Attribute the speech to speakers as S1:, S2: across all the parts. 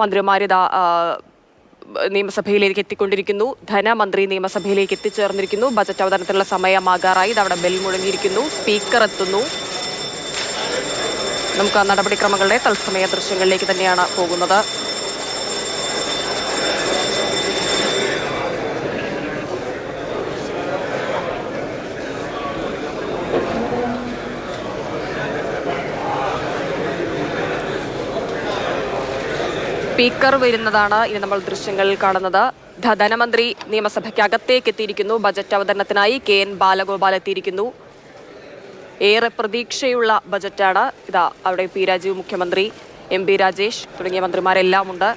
S1: മന്ത്രിമാരിതാ നിയമസഭയിലേക്ക് എത്തിക്കൊണ്ടിരിക്കുന്നു. ധനമന്ത്രി നിയമസഭയിലേക്ക് എത്തിച്ചേർന്നിരിക്കുന്നു. ബജറ്റ് അവതരണത്തിനുള്ള സമയമാകാറായി. ഇത് അവിടെ ബെൽ മുഴങ്ങിയിരിക്കുന്നു. സ്പീക്കർ എത്തുന്നു. നമുക്ക് ആ നടപടിക്രമങ്ങളുടെ തത്സമയ ദൃശ്യങ്ങളിലേക്ക് തന്നെയാണ് പോകുന്നത്. സ്പീക്കർ വരുന്നതാണ് ഇനി നമ്മൾ ദൃശ്യങ്ങളിൽ കാണുന്നത്. ധനമന്ത്രി നിയമസഭയ്ക്കകത്തേക്ക് എത്തിയിരിക്കുന്നു. ബജറ്റ് അവതരണത്തിനായി കെ എൻ ബാലഗോപാൽ എത്തിയിരിക്കുന്നു. ഏറെ പ്രതീക്ഷയുള്ള ബജറ്റാണ് ഇതാ അവിടെ പി രാജീവ് മുഖ്യമന്ത്രി എം പി രാജേഷ് തുടങ്ങിയ മന്ത്രിമാരെല്ലാം ഉണ്ട്.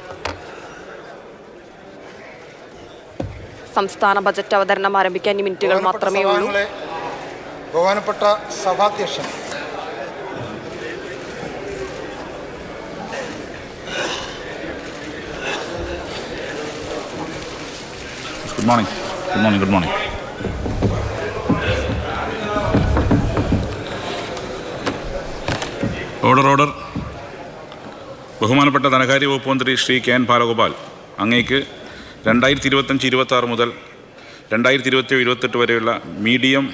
S1: സംസ്ഥാന ബജറ്റ് അവതരണം ആരംഭിക്കാൻ മിനിറ്റുകൾ മാത്രമേ ഉള്ളൂ.
S2: ബഹുമാനപ്പെട്ട സഭാധ്യക്ഷൻ
S3: good morning good morning good morning order order ബഹുമാനപ്പെട്ട ധനകാര്യ വകുപ്പ് മന്ത്രി ശ്രീ കെ എൻ ബാലഗോപാൽ അങ്ങേക്ക് രണ്ടായിരത്തി ഇരുപത്തഞ്ച് ഇരുപത്തി ആറ് മുതൽ രണ്ടായിരത്തി ഇരുപത്തി ഇരുപത്തെട്ട് വരെയുള്ള മീഡിയം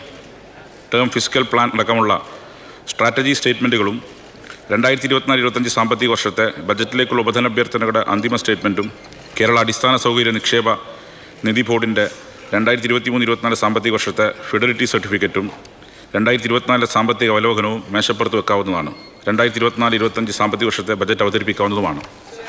S3: ടേം ഫിസിക്കൽ പ്ലാൻ അടക്കമുള്ള സ്ട്രാറ്റജി സ്റ്റേറ്റ്മെന്റുകളും രണ്ടായിരത്തി ഇരുപത്തിനാല് ഇരുപത്തഞ്ച് സാമ്പത്തിക വർഷത്തെ ബജറ്റിലേക്കുള്ള ഉപധനാഭ്യർത്ഥനകളുടെ അന്തിമ സ്റ്റേറ്റ്മെന്റും കേരള അടിസ്ഥാന സൗകര്യ നിക്ഷേപ നിധി ബോർഡിന്റെ രണ്ടായിരത്തി ഇരുപത്തി മൂന്ന് ഇരുപത്തിനാല് സാമ്പത്തിക വർഷത്തെ ഫെഡറിറ്റി സർട്ടിഫിക്കറ്റും രണ്ടായിരത്തി ഇരുപത്തിനാല് സാമ്പത്തിക അവലോകനവും മേശപ്പുറത്ത് വെക്കാവുന്നതാണ്. രണ്ടായിരത്തി ഇരുപത്തിനാല് ഇരുപത്തഞ്ച് സാമ്പത്തിക വർഷത്തെ ബജറ്റ് അവതരിപ്പിക്കാവുന്നതുമാണ്.